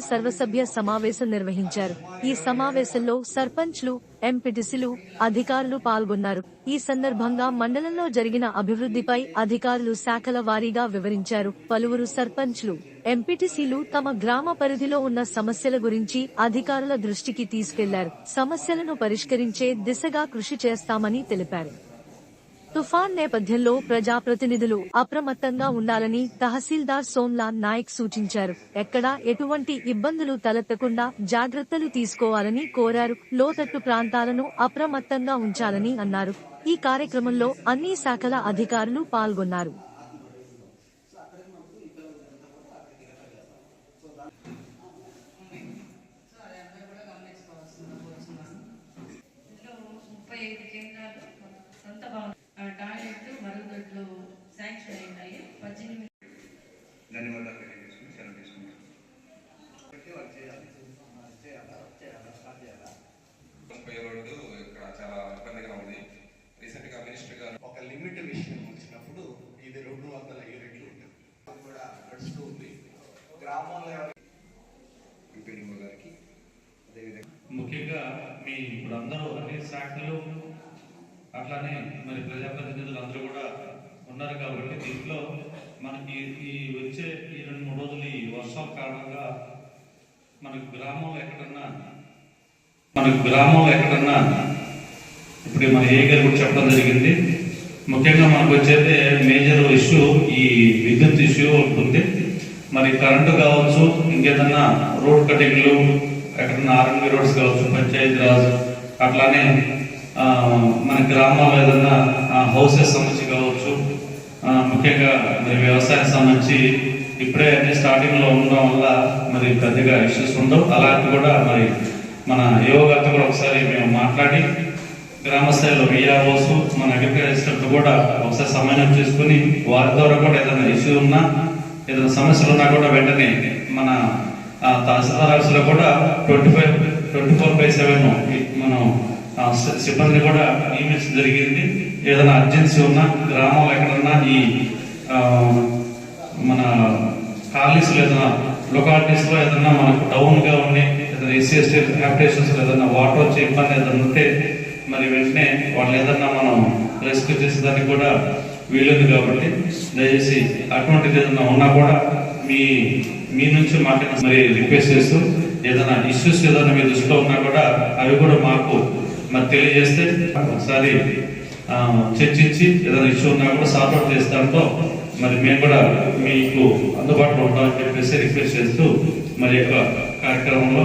సర్వసభ్య సమావేశం నిర్వహించారు. ఈ సమావేశంలో సర్పంచ్లు ఎంపీటీసీలు అధికారులు పాల్గొన్నారు. ఈ సందర్భంగా మండలంలో జరిగిన అభివృద్ధిపై అధికారులు శాఖల వారీగా వివరించారు. పలువురు సర్పంచ్లు ఎంపీటీసీలు తమ గ్రామ పరిధిలో ఉన్న సమస్యల గురించి అధికారుల దృష్టికి తీసుకెళ్ళారు. సమస్యలను పరిష్కరించే దిశగా కృషి చేస్తామని తెలిపారు. తుఫాన్ నేపథ్యంలో ప్రజాప్రతినిధులు అప్రమత్తంగా ఉండాలని తహసీల్దార్ సోమ్లాల్ నాయక్ సూచించారు. ఎక్కడా ఎటువంటి ఇబ్బందులు తలెత్తకుండా జాగ్రత్తలు తీసుకోవాలని కోరారు. లోతట్టు ప్రాంతాలను అప్రమత్తంగా ఉంచాలని అన్నారు. ఈ కార్యక్రమంలో అన్ని శాఖల అధికారులు పాల్గొన్నారు. ముప్పై ఐదు కేంద్రాలు అంత బాగుంది ముప్పై రోడ్డు ఇక్కడ చాలా ఇబ్బందిగా ఉంది. రీసెంట్గా మినిస్టర్ గారు ఒక లిమిట్ విషయం వచ్చినప్పుడు ఇది రెండు వందల యూనిట్లు ఉంటుంది. కూడా నడుస్తూ ఉంది. గ్రామంలో ఎవరి- ఎంపీడీఓ గారికి అదేవిధంగా ముఖ్యంగా మీ ఇప్పుడు అందరూ అన్ని శాఖలు అట్లానే మరి ప్రజాప్రతినిధులు అందరూ కూడా ఉన్నారు కాబట్టి దీంట్లో మనకి ఈ వచ్చే ఈ రెండు మూడు రోజులు ఈ వర్షాల కారణంగా మనకు గ్రామంలో ఎక్కడన్నా మనకు గ్రామంలో ఎక్కడన్నా ఇప్పుడు మన ఏ గారు కూడా చెప్పడం జరిగింది. ముఖ్యంగా మనకు వచ్చేది మేజర్ ఇష్యూ ఈ విద్యుత్ ఇష్యూ ఉంటుంది మరి కరెంటు కావచ్చు ఇంకేదన్నా రోడ్ కటింగ్లు ఎక్కడన్నా ఆర్ఎంబి రోడ్స్ కావచ్చు పంచాయతీ రాజ్ అట్లానే మన గ్రామాల్లో ఏదన్నా హౌసెస్ సంబంధించి కావచ్చు ముఖ్యంగా మరి వ్యవసాయం సంబంధించి ఇప్పుడే అన్ని స్టార్టింగ్లో ఉండడం వల్ల మరి పెద్దగా ఇష్యూస్ ఉండవు. అలాంటి కూడా మరి మన యోగాతో కూడా ఒకసారి మేము మాట్లాడి గ్రామస్థాయిలో విఆర్ఓస్ మన అగ్రికల్చర్తో కూడా ఒకసారి సమన్వయం చేసుకుని వారి ద్వారా కూడా ఏదైనా ఇష్యూ ఉన్నా ఏదైనా సమస్యలు ఉన్నా కూడా వెంటనే మన తహసీల్దార్ ఆఫీస్లో కూడా twenty five twenty four by seven మనం సిబ్బంది కూడా నియమించడం జరిగింది. ఏదైనా అర్జెన్సీ ఉన్నా గ్రామంలో ఎక్కడన్నా ఈ మన కాలనీస్లో ఏదైనా లొకాలిటీస్లో ఏదైనా మనకు డౌన్గా ఉండే ఉండి ఏదైనా ఎస్సీ ఎస్టీ హ్యాబిటేషన్స్ ఏదైనా వాటర్ వచ్చే ఇబ్బంది ఏదైనా ఉంటే మరి వెంటనే వాళ్ళు ఏదన్నా మనం రెస్క్యూ చేసేదానికి కూడా వీలుంది కాబట్టి దయచేసి అటువంటిది ఏదైనా ఉన్నా కూడా మీ మీ నుంచి మాకు మరి రిక్వెస్ట్ చేస్తూ ఏదైనా ఇష్యూస్ ఏదైనా మీ దృష్టిలో ఉన్నా కూడా అవి కూడా మాకు మరి తెలియజేస్తే ఒకసారి చర్చించి ఏదైనా ఇష్యూ ఉన్నా కూడా సార్ట్ చేస్తాంతో మరి మేము కూడా మీకు అందుబాటులో ఉంటామని చెప్పేసి రిక్వెస్ట్ చేస్తూ మరి యొక్క కార్యక్రమంలో